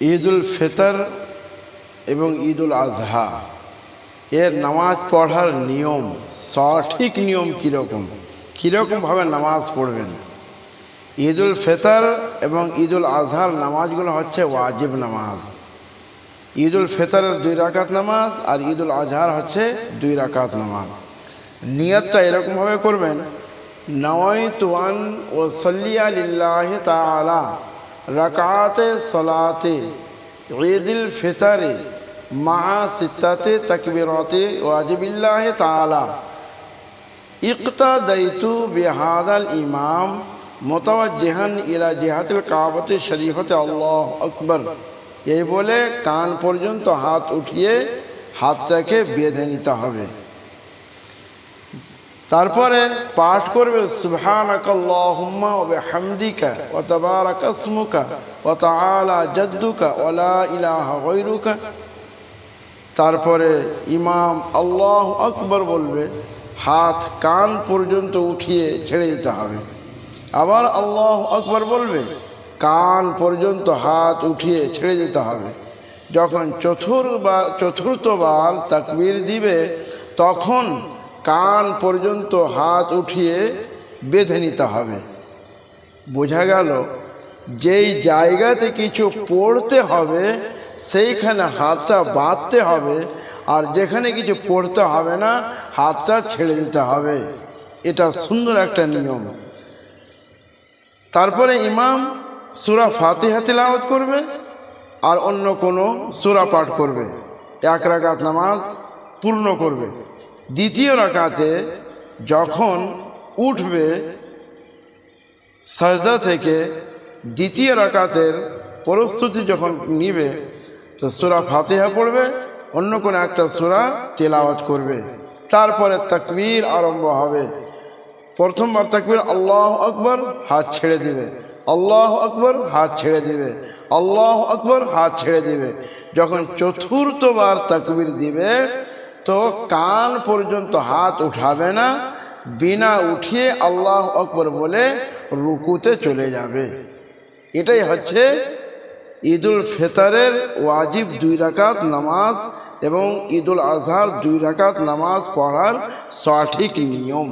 ঈদুল ফিতর এবং ঈদুল আজহা। এর নামাজ পড়ার নিয়ম, সঠিক নিয়ম কীরকম? কীরকমভাবে নামাজ পড়বেন? ঈদুল ফিতর এবং ঈদুল আজহার নামাজগুলো হচ্ছে ওয়াজিব নামাজ। ঈদুল ফিতরের দুই রাকাত নামাজ আর ঈদুল আজহার হচ্ছে দুই রাকাত নামাজ। নিয়তটা এরকমভাবে করবেন নওয়াইতু আন ও সল্লিয়া লিল্লাহি তাআলা। রাকাতে সলাতে, ঈদুল ফিতরে মা সিত্তাতে তাকবীরাতে ওয়াজিবিল্লাহি তাআলা। ইকতাদাইতু বিহাদাল ইমাম, মোতাওয়াজ্জিহান ইলা জিহাতিল কাবাতি শরীফতে আল্লাহ আকবর। এই বলে কান পর্যন্ত হাত উঠিয়ে হাতটাকে বেঁধে নিতে হবে। তারপরে পাঠ করবে তারপরে ইমাম আল্লাহ আকবর বলবে, হাত, কান পর্যন্ত উঠিয়ে ছেড়ে দিতে হবে। আবার আল্লাহ আকবর বলবে, কান পর্যন্ত হাত উঠিয়ে ছেড়ে দিতে হবে। যখন চতুর্বার চতুর্থবার তাকবীর দিবে, তখন কান পর্যন্ত হাত উঠিয়ে বেঁধে নিতে হবে। বোঝা গেল, যেই জায়গাতে কিছু পড়তে হবে, সেইখানে হাতটা বাঁধতে হবে, আর যেখানে কিছু পড়তে হবে না, হাতটা ছেড়ে দিতে হবে। এটা সুন্দর একটা নিয়ম। তারপরে ইমাম সুরা ফাতিহা তিলাওয়াত করবে, আর অন্য কোনো সুরা পাঠ করবে। এক রাকাত নামাজ পূর্ণ করবে। দ্বিতীয় রাকাতে যখন উঠবে সাজদা থেকে দ্বিতীয় রাকাতের প্রস্তুতি যখন নিবে, তো সুরা ফাতেহা পড়বে, অন্য কোনো একটা সুরা তেলাওয়াত করবে। তারপরে তাকবীর আরম্ভ হবে। প্রথমবার তাকবীর আল্লাহ আকবর হাত ছেড়ে দিবে। আল্লাহ আকবর হাত ছেড়ে দিবে। আল্লাহ আকবর হাত ছেড়ে দিবে। যখন চতুর্থবার তাকবীর দিবে তো কান পর্যন্ত হাত উঠাবে না, বিনা উঠিয়ে আল্লাহ অকবর বলে রুকুতে চলে যাবে। এটাই হচ্ছে ঈদুল ফেতারের ওয়াজিব দুই রাকাত নামাজ এবং ঈদুল আজহার দুই রাকাত নামাজ পড়ার সঠিক নিয়ম।